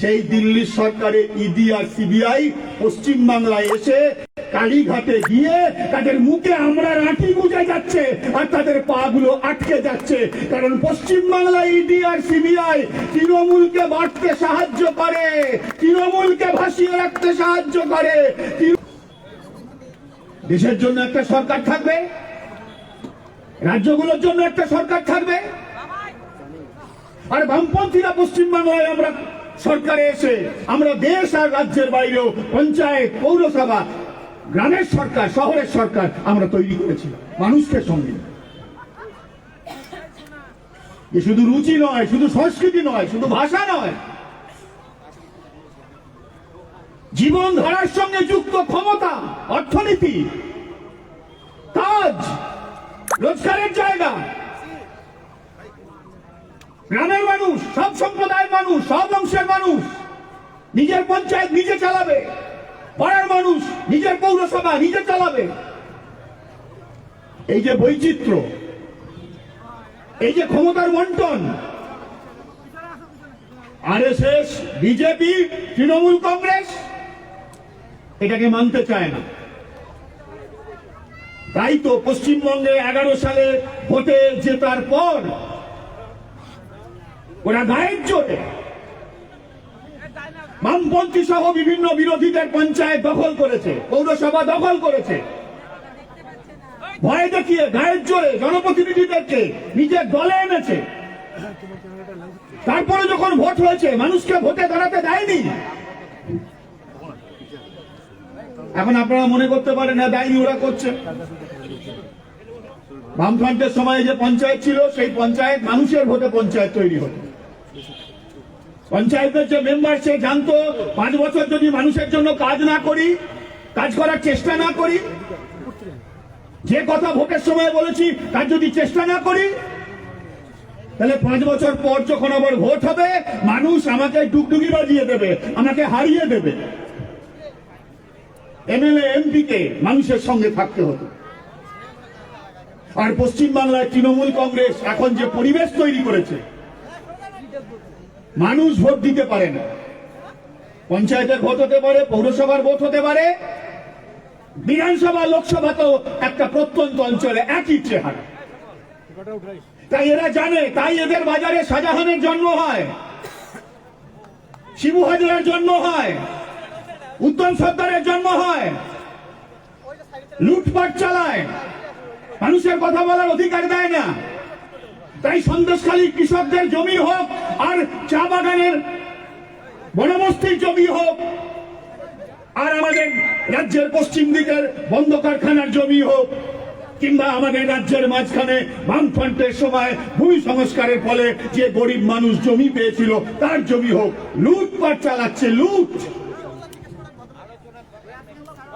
সেই দিল্লির সরকারের ইডি আর সিবিআই পশ্চিম বাংলায় এসে কালীঘাটে গিয়ে তাদের মুখে আমরা রাঁটি গুজে যাচ্ছে আর তাদের পা গুলো আটকে যাচ্ছে। কারণ পশ্চিম বাংলায় ইডি আর সিবিআই তৃণমূলকে বাড়তে সাহায্য করে, তৃণমূলকে ভাসিয়ে রাখতে সাহায্য করে। দেশের জন্য একটা সরকার থাকবে, রাজ্যগুলোর জন্য একটা সরকার থাকবে। আর বামপন্থীরা পশ্চিম বাংলায় আমরা সরকারে এসে আমরা দেশ আর রাজ্যের বাইরেও পঞ্চায়েত, পৌরসভা, গ্রামের সরকার, শহরের সরকার আমরা তৈরি করেছি, মানুষকে সঙ্গে এ শুধু রুচি নয়, শুধু সংস্কৃতি নয়, শুধু ভাষা নয়। জীবন ধারার সঙ্গে যুক্ত ক্ষমতা, অর্থনীতি কাজ রোজগারের জায়গা। গ্রামের মানুষ, সব সম্প্রদায়ের মানুষ, সব অংশের মানুষ নিজের পঞ্চায়েত নিজে চালাবে। পাড়ার মানুষ নিজের পৌরসভা নিজে চালাবে। এই যে বৈচিত্র্য, এই যে ক্ষমতার বন্টন, আরএসএস, বিজেপি, তৃণমূল কংগ্রেস, এটাকে মানতে চায় না। তাই তো পশ্চিমবঙ্গে এগারো সালে ভোটে জেতার পর ওরা গায়ের জোরে বামপন্থী সহ বিভিন্ন বিরোধীদের পঞ্চায়েত দখল করেছে, পৌরসভা দখল করেছে। ভয় দেখিয়ে গায়ের জোরে জনপ্রতিনিধিদেরকে নিজের দলে এনেছে। তারপরে যখন ভোট হয়েছে, মানুষকে ভোটে দাঁড়াতে দেয়নি। এখন আপনারা মনে করতে পারেন না দেয়নি, ওরা করছে। বামফ্রন্টের সময় যে পঞ্চায়েত ছিল, সেই পঞ্চায়েত মানুষের ভোটে পঞ্চায়েত তৈরি হতো। পঞ্চায়েতের যে মেম্বার সে জানতো পাঁচ বছর যদি মানুষের জন্য কাজ না করি, কাজ করার চেষ্টা না করি, যে কথা ভোটের সময় বলেছি, তার যদি চেষ্টা না করি, তাহলে পাঁচ বছর পর যখন আবার ভোট হবে, মানুষ আমাকে ডুগডুগি বাজিয়ে দেবে, আমাকে হারিয়ে দেবে। এমএলএ এমপি কে মানুষের সঙ্গে থাকতে হতো আর পশ্চিম বাংলায় তৃণমূল কংগ্রেস এখন যে পরিবেশ তৈরি করেছে মানুষ ভোট দিতে পারে না। পঞ্চায়েতের ভোট হতে পারে, পৌরসভার ভোট হতে পারে, বিধানসভা, লোকসভা তো একটা প্রত্যন্ত অঞ্চলে একই চেহারা। তাই এরা জানে, তাই এদের বাজারে শাহজাহানের জন্ম হয়, শিবু হাজারের জন্ম হয়, উত্তম সর্দারের জন্ম হয়, লুটপাট চালায়, মানুষের কথা বলার অধিকার দেয় না। তাই সন্দেশখালী কৃষকদের জমি হোক আর চা বাগানের বনবস্তির জমি হোক, আর আমাদের রাজ্যের পশ্চিম দিকের বন্ধ কারখানার জমি হোক, কিংবা আমাদের রাজ্যের মাঝখানে বামফ্রন্টের সময় ভূমি সংস্কারের ফলে যে গরিব মানুষ জমি পেয়েছিল, তার জমি হোক। লুটপাট চালাচ্ছে, লুট।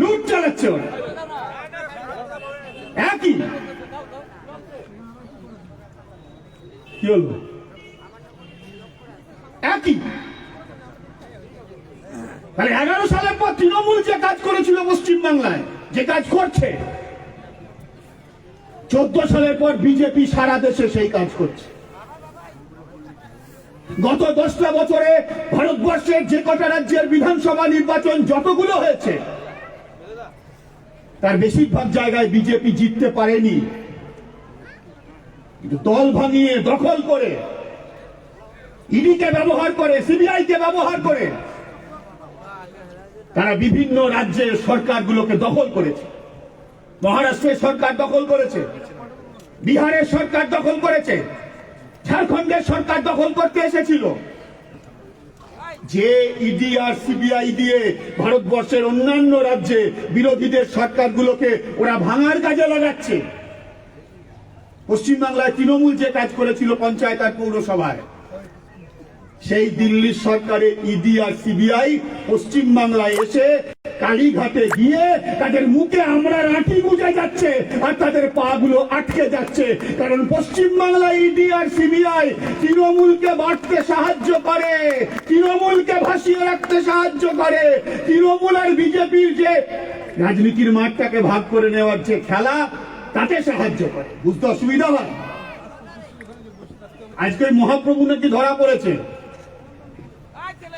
লুট চালাচ্ছে একই। কি বলব একই। তাহলে এগারো সালের পর তৃণমূল যে কাজ করেছিল পশ্চিম বাংলায় যে কাজ করছে, চোদ্দ সালের পর বিজেপি সারা দেশে সেই কাজ করছে। গত দশটা বছরে ভারতবর্ষের যে কটা রাজ্যের বিধানসভা নির্বাচন যতগুলো হয়েছে, তার বেশিরভাগ জায়গায় বিজেপি জিততে পারেনি। কিন্তু দল ভাঙিয়ে দখল করে ইডিকে ব্যবহার করে সিবিআই কে ব্যবহার করে, তারা বিভিন্ন রাজ্যের সরকারগুলোকে দখল করেছে। মহারাষ্ট্রের সরকার দখল করেছে বিহারের সরকার দখল করেছে ঝাড়খণ্ডের সরকার দখল করতে এসেছিল। যে ইডি আর সিবিআই দিয়ে ভারতবর্ষের অন্যান্য রাজ্যে বিরোধীদের সরকারগুলোকে ওরা ভাঙার কাজে লাগাচ্ছে। পশ্চিমবাংলায় তৃণমূল যে কাজ করেছিল পঞ্চায়েত আর পৌরসভায় সেই দিল্লির সরকারের ইডি আর সিবিআই পশ্চিম বাংলায় এসে কালীঘাটে গিয়ে তাদের মুখে আমরা রাঁটি গুজে যাচ্ছে আর তাদের পা গুলো আটকে যাচ্ছে। কারণ পশ্চিম বাংলায় ইডি আর সিবিআই তৃণমূলকে বাড়তে সাহায্য করে, তৃণমূলকে ভাসিয়ে রাখতে সাহায্য করে। তৃণমূল আর বিজেপির যে রাজনীতির মাঠটাকে ভাগ করে নেওয়ার যে খেলা, তাতে সাহায্য করে। বুঝতে অসুবিধা হয়? আজকে মহাপ্রভু নাকি ধরা পড়েছে।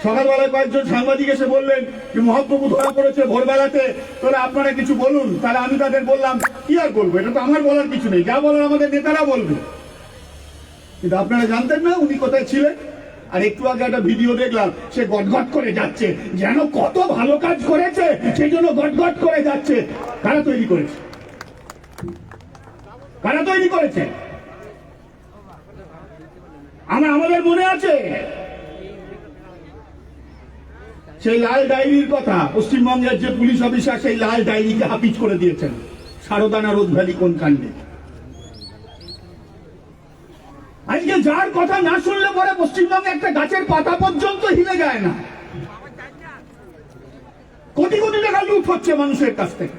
সকালবেলায় কয়েকজন সাংবাদিক এসে বললেন যে মহাপ্রভু ধরা পড়েছে ভোরবেলাতে। তাহলে আপনারা কিছু বলুন। তাহলে আমি তাদের বললাম, কি আর বলব? এটা তো আমার বলার কিছু নেই। যা বলার আমাদের নেতারা বলবে। কিন্তু আপনারা জানতেন না উনি কোথায় ছিলেন? আর একটু আগে একটা ভিডিও দেখলাম, সে গটগট করে যাচ্ছে। যেন কত ভালো কাজ করেছে, সেই জন্য গটগট করে যাচ্ছে। কারা তৈরি করেছে? কারা তৈরি করেছে? আমার, আমাদের মনে আছে। সেই লাল ডায়েরির কথা পশ্চিমবঙ্গের যে পুলিশ অফিসার সেই লাল ডায়েরিকে হাফিজ করে দিয়েছেন। সারদানা রোদ ভ্যালি কোন কাণ্ডে? আজকে যার কথা না শুনলে পরে পশ্চিমবঙ্গে একটা গাছের পাতা পর্যন্ত হিলে যায় না। কোটি কোটি টাকা লুট হচ্ছে মানুষের কাছ থেকে।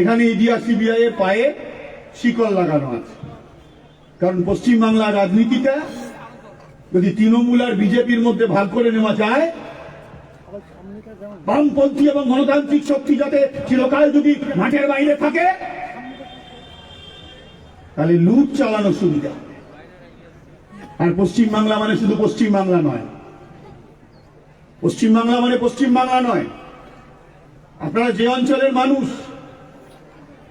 এখানে ইডিয়া, সিবিআই পায়ে শিকল লাগানো আছে। কারণ পশ্চিমবাংলার রাজনীতিটা যদি তৃণমূল আর বিজেপির মধ্যে ভাগ করে নেওয়া যায়, বামপন্থী এবং গণতান্ত্রিক শক্তি যাতে চিরকাল যদি মাঠের বাইরে থাকে, তাহলে লুট চালানো সুবিধা আর পশ্চিম বাংলা মানে শুধু পশ্চিম বাংলা নয়। পশ্চিম বাংলা মানে পশ্চিম বাংলা নয়। আপনারা যে অঞ্চলের মানুষ,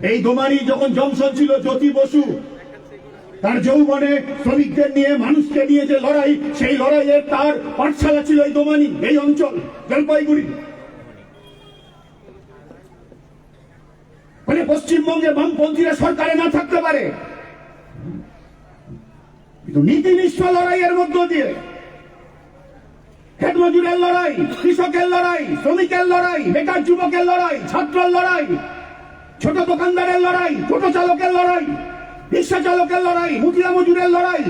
এই দোমারি যখন জংশন ছিল, জ্যোতি বসু তার যৌবনে শ্রমিকদের নিয়ে, মানুষকে নিয়ে যে লড়াই, সেই লড়াইয়ের তার পাঠশালা ছিল এই দোমানি, এই অঞ্চল, জলপাইগুড়ি। মানে পশ্চিমবঙ্গে বামপন্থীরা সরকারে না থাকতে পারে। কিন্তু নীতিনিষ্ঠ লড়াইয়ের মধ্য দিয়ে খেত মজুরের লড়াই, কৃষকের লড়াই, শ্রমিকের লড়াই, বেকার যুবকের লড়াই, ছাত্রের লড়াই, ছোট দোকানদারের লড়াই ছোট চালকের লড়াই রিক্সা চালকের লড়াই মুদিয়া মজুরের লড়াই,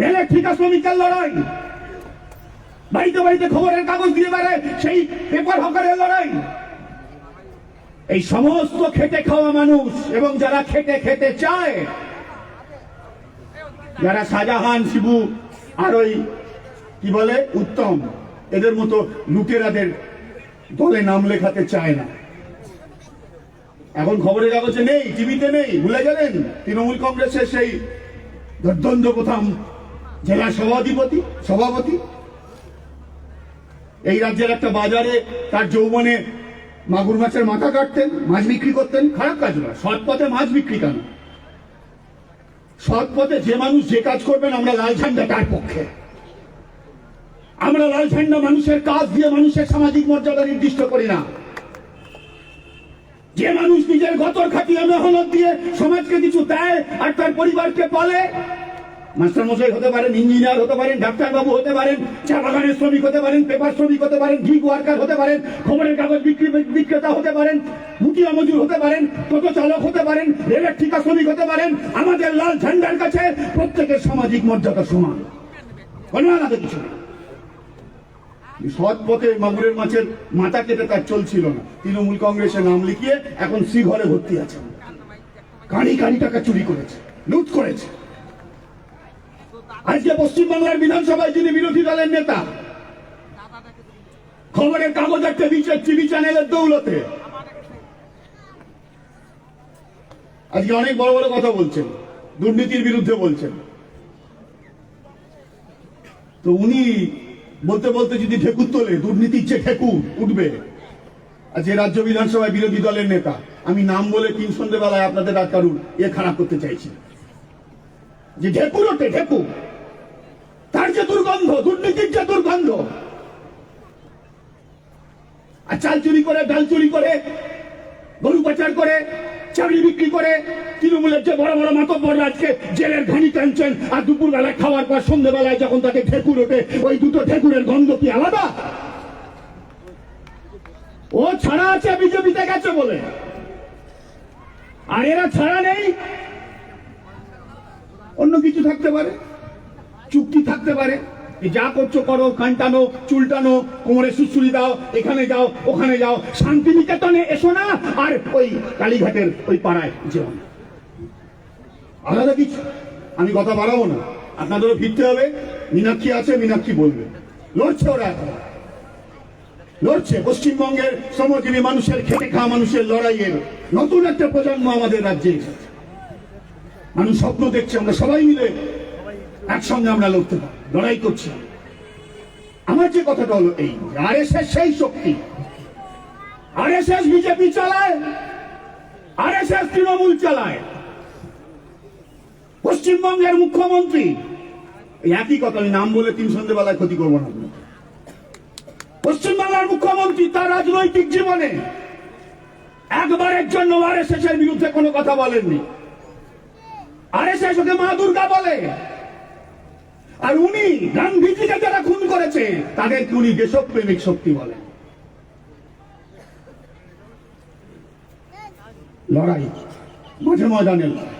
রেলের ঠিকা শ্রমিকের লড়াই, বাড়িতে বাড়িতে খবরের কাগজ দিয়ে বেড়ে সেই পেপার হকারের লড়াই। এই সমস্ত খেটে খাওয়া মানুষ এবং যারা খেটে খেতে চায়, যারা শাহজাহান, শিবু আর ওই কি বলে, উত্তম, এদের মতো লুটেরাদের দলে নাম লেখাতে চায় না। এখন খবরের কাগজে নেই, টিভিতে নেই, ভুলে গেলেন? তৃণমূল কংগ্রেসের সেই দুর্দ্বন্দ্ব প্রথম জেলা সভাধিপতি, সভাপতি? এই রাজ্যের একটা বাজারে তার যৌবনে মাগুর মাছের মাথা কাটতেন, মাছ বিক্রি করতেন, খারাপ কাজ নয়, সৎ পথে মাছ বিক্রি কেন? সৎ পথে যে মানুষ যে কাজ করবেন, আমরা লাল ঝান্ডা তার পক্ষে। আমরা লাল ঝান্ডা মানুষের কাজ দিয়ে মানুষের সামাজিক মর্যাদা নির্দিষ্ট করি না। যে মানুষ নিজের গতর খাটিয়ে মেহনত দিয়ে সমাজকে কিছু দেয় আর তার পরিবারকে পালে মাস্টার মশাই হতে পারেন ইঞ্জিনিয়ার হতে পারেন ডাক্তার বাবু হতে পারেন, চা বাগানের শ্রমিক হতে পারেন, পেপার শ্রমিক হতে পারেন গিগ ওয়ার্কার হতে পারেন, খবরের কাগজ বিক্রি বিক্রেতা হতে পারেন মুটিয়া মজুর হতে পারেন টোটো চালক হতে পারেন, রেলের ঠিকা শ্রমিক হতে পারেন, আমাদের লাল ঝান্ডার কাছে প্রত্যেকের সামাজিক মর্যাদা সমান। কোনো আলাদা কিছু নেই। সৎ পথে মাগুরের মাছের মাথা কেটে তার চলছিল না। তৃণমূল কংগ্রেসে নাম লিখিয়ে এখন শ্রীঘরে ভর্তি আছে কানি কানি টাকা চুরি করেছে, লুট করেছে। আজকে পশ্চিমবাংলার বিধানসভায় যিনি বিরোধী দলের নেতা, খবরের কাগজ একটা বিচার টিভি চ্যানেলের দৌলতে। আজকে অনেক বড় বড় কথা বলছেন, দুর্নীতির বিরুদ্ধে বলছেন। তো উনি বলতে বলতে যদি ঠেকুর তোলে, দুর্নীতির যে ঠেকুর উঠবে। আর যে রাজ্য বিধানসভায় বিরোধী দলের নেতা, আমি নাম বলে তিন সন্ধ্যেবেলায় আপনাদের আর এ খারাপ করতে চাইছি। যে ঢেকুর ওঠে, ঢেকুর। তার যে দুর্গন্ধ, দুর্নীতির যে দুর্গন্ধ। আর চাল চুরি করে, ডাল চুরি করে গরু পাচার করে চাকরি বিক্রি করে, তৃণমূলের যে বড় বড় মাতব্বর আজকে জেলের ঘানি টানছেন, আর দুপুর বেলায় খাওয়ার পর সন্ধ্যেবেলায় যখন তাকে ঠেকুর ওঠে, ওই দুটো ঠেকুরের গন্ধ কি আলাদা? ও ছাড়া আছে, বিজেপিতে গেছে বলে। আর এরা ছাড়া নেই। অন্য কিছু থাকতে পারে, চুক্তি থাকতে পারে। যা করছ করো, কানটানো, চুলটানো, কোমরে সুসুরি দাও, এখানে যাও, ওখানে যাও, শান্তিনিকেতনে এসো না, আর ওই কালীঘাটের ওই পাড়ায় যেও না। আলাদা কিছু? আমি কথা বাড়াবো না। আপনাদেরও ফিরতে হবে। মীনাক্ষী আছে, মীনাক্ষী বলবে। লড়ছে ওরা এখন। লড়ছে। পশ্চিমবঙ্গের শ্রমজীবী মানুষের, খেটে খাওয়া মানুষের লড়াইয়ের নতুন একটা প্রজন্ম আমাদের রাজ্যে মানুষ স্বপ্ন দেখছে, আমরা সবাই মিলে একসঙ্গে আমরা লড়তে পারি লড়াই করছি। আমার যে কথাটা হলো এই আর এস এস সেই শক্তি। আর এস এস বিজেপি চালায় আর এস এস তৃণমূল চালায়। পশ্চিমবঙ্গের মুখ্যমন্ত্রী একই কথা, আমি নাম বলে তিন সন্ধ্যেবেলায় ক্ষতি করব না। পশ্চিমবাংলার মুখ্যমন্ত্রী তার রাজনৈতিক জীবনে একবারের জন্য আর এস এস এর বিরুদ্ধে কোনো কথা বলেননি। আর এস এস ওকে মা দুর্গা বলে। আর উনি গান্ধীজিকে যারা খুন করেছে, তাদের উনি দেশপ্রেমিক শক্তি বলেন লড়াই, মাঝে ময়দানের লড়াই।